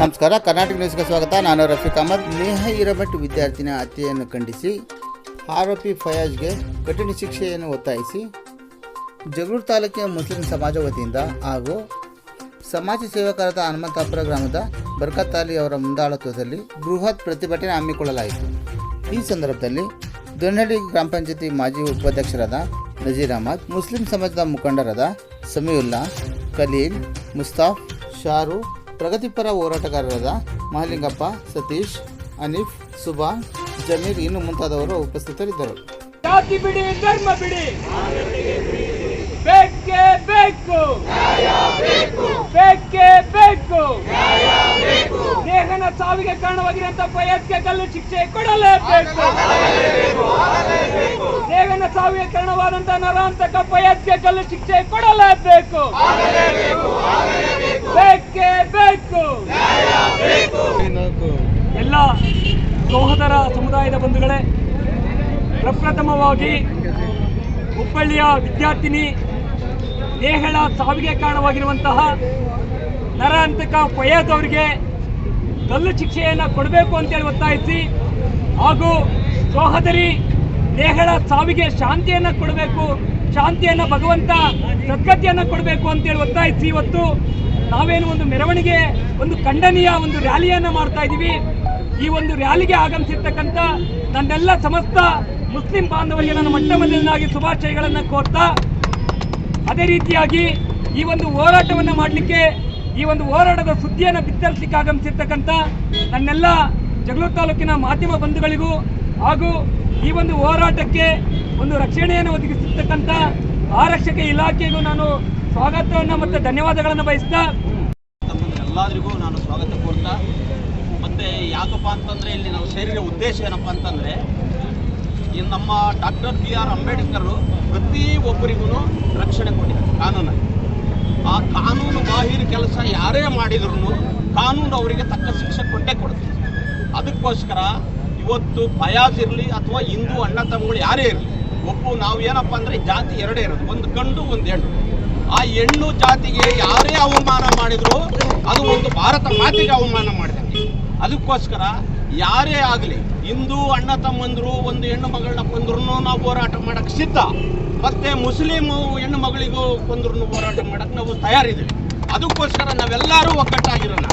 ನಮಸ್ಕಾರ, ಕರ್ನಾಟಕ ನ್ಯೂಸ್ಗೆ ಸ್ವಾಗತ. ನಾನು ರಫೀಕ್ ಅಹಮದ್. ನೇಹ ಇರಭಟ್ ವಿದ್ಯಾರ್ಥಿನ ಹತ್ಯೆಯನ್ನು ಖಂಡಿಸಿ, ಆರೋಪಿ ಫಯಾಜ್ಗೆ ಕಠಿಣ ಶಿಕ್ಷೆಯನ್ನು ಒತ್ತಾಯಿಸಿ, ಜಗಳೂರು ತಾಲೂಕಿನ ಮುಸ್ಲಿಂ ಸಮಾಜ ವತಿಯಿಂದ ಹಾಗೂ ಸಮಾಜ ಸೇವಕರಾದ ಹನುಮಂತಾಪುರ ಗ್ರಾಮದ ಬರ್ಕತ್ ಅಲಿ ಅವರ ಮುಂದಾಳತ್ವದಲ್ಲಿ ಬೃಹತ್ ಪ್ರತಿಭಟನೆ ಹಮ್ಮಿಕೊಳ್ಳಲಾಯಿತು. ಈ ಸಂದರ್ಭದಲ್ಲಿ ದೊನ್ನಳ್ಳಿ ಗ್ರಾಮ ಪಂಚಾಯತಿ ಮಾಜಿ ಉಪಾಧ್ಯಕ್ಷರಾದ ನಜೀರ್ ಅಹಮದ್, ಮುಸ್ಲಿಂ ಸಮಾಜದ ಮುಖಂಡರಾದ ಸಮೀವುಲ್ಲಾ, ಖಲೀಲ್, ಮುಸ್ತಾಫ್ ಶಾರು ಪ್ರಗತಿಪರ ಹೋರಾಟಗಾರರಾದ ಮಹಲಿಂಗಪ್ಪ, ಸತೀಶ್, ಅನಿಫ್, ಸುಭಾ, ಜಮೀರ್ ಇನ್ನು ಮುಂತಾದವರು ಉಪಸ್ಥಿತರಿದ್ದರು. ಜಾತಿ ಬಿಡಿ, ಧರ್ಮ ಬಿಡಿ. ಬೇಕೇ ಬೇಕು. ನೇಹನ ಸಾವಿಗೆ ಕಾರಣವಾಗಿರುವಂತಹ ಫಯಾಜ್ಗೆ ಕಲ್ಲು ಶಿಕ್ಷೆ ಕೊಡಲೇಬೇಕು. ನೇಹನ ಸಾವಿಗೆ ಕಾರಣವಾದಂತಹ ನರಾಂತಕ ಪಯತ್ಗೆ ಕಲ್ಲು ಶಿಕ್ಷೆ ಕೊಡಲೇಬೇಕು. ಬೇಕೇ ಬೇಕು. ಎಲ್ಲ ಸಹೋದರ ಸಮುದಾಯದ ಬಂಧುಗಳೇ ಪ್ರಪ್ರಥಮವಾಗಿ ಹುಬ್ಬಳ್ಳಿಯ ವಿದ್ಯಾರ್ಥಿನಿ ನೇಹಳ ಸಾವಿಗೆ ಕಾರಣವಾಗಿರುವಂತಹ ನರಾಂತಕ ಫಯಾಜ್ ಅವರಿಗೆ ಗಲ್ಲು ಶಿಕ್ಷೆಯನ್ನು ಕೊಡಬೇಕು ಅಂತೇಳಿ ಒತ್ತಾಯಿಸಿ ಹಾಗೂ ಸಹೋದರಿ ನೇಹಳ ಸಾವಿಗೆ ಶಾಂತಿಯನ್ನು ಕೊಡಬೇಕು, ಶಾಂತಿಯನ್ನು ಭಗವಂತ ಸದ್ಗತಿಯನ್ನು ಕೊಡಬೇಕು ಅಂತೇಳಿ ಒತ್ತಾಯಿಸಿ ಇವತ್ತು ನಾವೇನು ಒಂದು ಮೆರವಣಿಗೆ, ಒಂದು ಖಂಡನೀಯ ಒಂದು ರ್ಯಾಲಿಯನ್ನು ಮಾಡ್ತಾ ಇದ್ದೀವಿ. ಈ ಒಂದು ರ್ಯಾಲಿಗೆ ಆಗಮಿಸಿರ್ತಕ್ಕಂಥ ನನ್ನೆಲ್ಲ ಸಮಸ್ತ ಮುಸ್ಲಿಂ ಬಾಂಧವರಿಗೆ ನನ್ನ ಮೊಟ್ಟ ಮೊದಲನಾಗಿ ಶುಭಾಶಯಗಳನ್ನು ಕೋರ್ತಾ, ಅದೇ ರೀತಿಯಾಗಿ ಈ ಒಂದು ಹೋರಾಟವನ್ನು ಮಾಡಲಿಕ್ಕೆ, ಈ ಒಂದು ಹೋರಾಟದ ಸುದ್ದಿಯನ್ನು ಬಿತ್ತರಿಸಲಿಕ್ಕೆ ಆಗಮಿಸಿರ್ತಕ್ಕಂಥ ನನ್ನೆಲ್ಲ ಜಗಳೂರು ತಾಲೂಕಿನ ಮಾಧ್ಯಮ ಬಂಧುಗಳಿಗೂ ಹಾಗೂ ಈ ಒಂದು ಹೋರಾಟಕ್ಕೆ ಒಂದು ರಕ್ಷಣೆಯನ್ನು ಒದಗಿಸಿರ್ತಕ್ಕಂಥ ಆರಕ್ಷಕ ಇಲಾಖೆಗೂ ನಾನು ಸ್ವಾಗತವನ್ನು ಮತ್ತು ಧನ್ಯವಾದಗಳನ್ನು ಬಯಸ್ತಾ ಎಲ್ಲರಿಗೂ ನಾನು ಸ್ವಾಗತ ಕೋರ್ತಾ ಮತ್ತು ಯಾಕಪ್ಪ ಅಂತಂದರೆ ಇಲ್ಲಿ ನಾವು ಸೇರಿರೋ ಉದ್ದೇಶ ಏನಪ್ಪ ಅಂತಂದರೆ, ಈ ನಮ್ಮ ಡಾಕ್ಟರ್ ಬಿ ಆರ್ ಅಂಬೇಡ್ಕರ್ ಪ್ರತಿ ಒಬ್ಬರಿಗೂ ರಕ್ಷಣೆ ಕೊಟ್ಟಿದ್ದಾರೆ, ಕಾನೂನು. ಆ ಕಾನೂನು ಬಾಹಿರ ಕೆಲಸ ಯಾರೇ ಮಾಡಿದ್ರು ಕಾನೂನು ಅವರಿಗೆ ತಕ್ಕ ಶಿಕ್ಷೆ ಕೊಟ್ಟೇ ಕೊಡ್ತೀವಿ ಅದಕ್ಕೋಸ್ಕರ ಇವತ್ತು ಫಯಾಜ್ ಇರಲಿ ಅಥವಾ ಹಿಂದೂ ಅಣ್ಣ ತಮ್ಮಗಳು ಯಾರೇ ಇರಲಿ, ಒಬ್ಬ ನಾವು ಏನಪ್ಪ ಅಂದರೆ ಜಾತಿ ಎರಡೇ ಇರೋದು. ಒಂದು ಗಂಡು, ಒಂದು ಹೆಣ್ಣು. ಆ ಹೆಣ್ಣು ಜಾತಿಗೆ ಯಾರೇ ಅವಮಾನ ಮಾಡಿದ್ರು, ಅದು ಒಂದು ಭಾರತ ಮಾತಿಗೆ ಅವಮಾನ ಮಾಡಿದಂಗೆ ಅದಕ್ಕೋಸ್ಕರ ಯಾರೇ ಆಗಲಿ, ಹಿಂದೂ ಅಣ್ಣ ತಮ್ಮಂದರು, ಒಂದು ಹೆಣ್ಣು ಮಗಳನ್ನ ಕೊಂದ್ರು ನಾವು ಹೋರಾಟ ಮಾಡಕ್ಕೆ ಸಿದ್ಧ. ಮತ್ತೆ ಮುಸ್ಲಿಮು ಹೆಣ್ಣು ಮಗಳಿಗೂ ಕೊಂದ್ರು ಹೋರಾಟ ಮಾಡಕ್ಕೆ ನಾವು ತಯಾರಿದ್ದೀವಿ. ಅದಕ್ಕೋಸ್ಕರ ನಾವೆಲ್ಲರೂ ಒಗ್ಗಟ್ಟಾಗಿರೋಣ.